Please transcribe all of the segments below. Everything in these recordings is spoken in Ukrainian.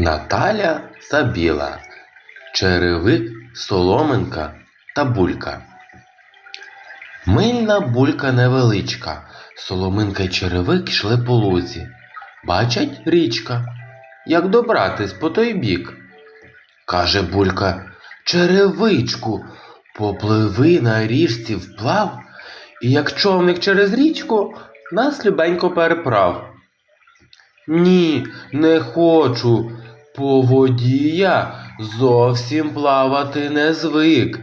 Наталя Забіла, Черевик, Соломинка та Булька. Мильна булька невеличка, Соломинка й черевик йшли по лузі. Бачать річка, як добратись по той бік. Каже булька, черевичку, попливи на річці вплав, і як човник через річку нас любенько переправ. Ні, не хочу. По воді я зовсім плавати не звик.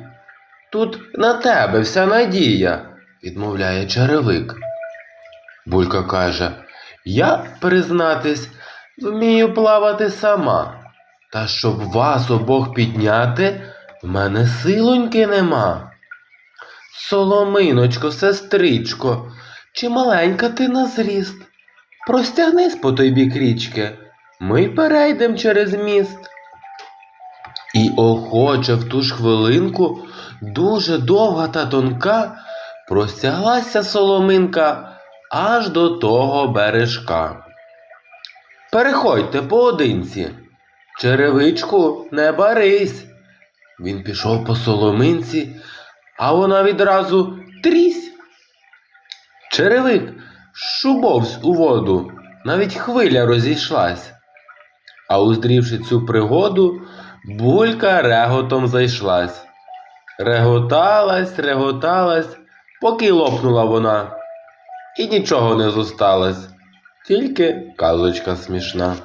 Тут на тебе вся надія, відмовляє черевик. Булька каже, я, признатись, вмію плавати сама. Та щоб вас обох підняти, в мене силоньки нема. Соломиночко, сестричко, чи маленька ти на зріст? Простягнись по той бік річки, ми перейдем через міст. І охоче в ту ж хвилинку дуже довга та тонка простяглася соломинка аж до того бережка. Переходьте поодинці, черевичку, не барись. Він пішов по соломинці, а вона відразу трісь. Черевик шубовсь у воду, навіть хвиля розійшлась. А уздрівши цю пригоду, булька реготом зайшлась. Реготалась, реготалась, поки лопнула вона, і нічого не зосталось, тільки казочка смішна.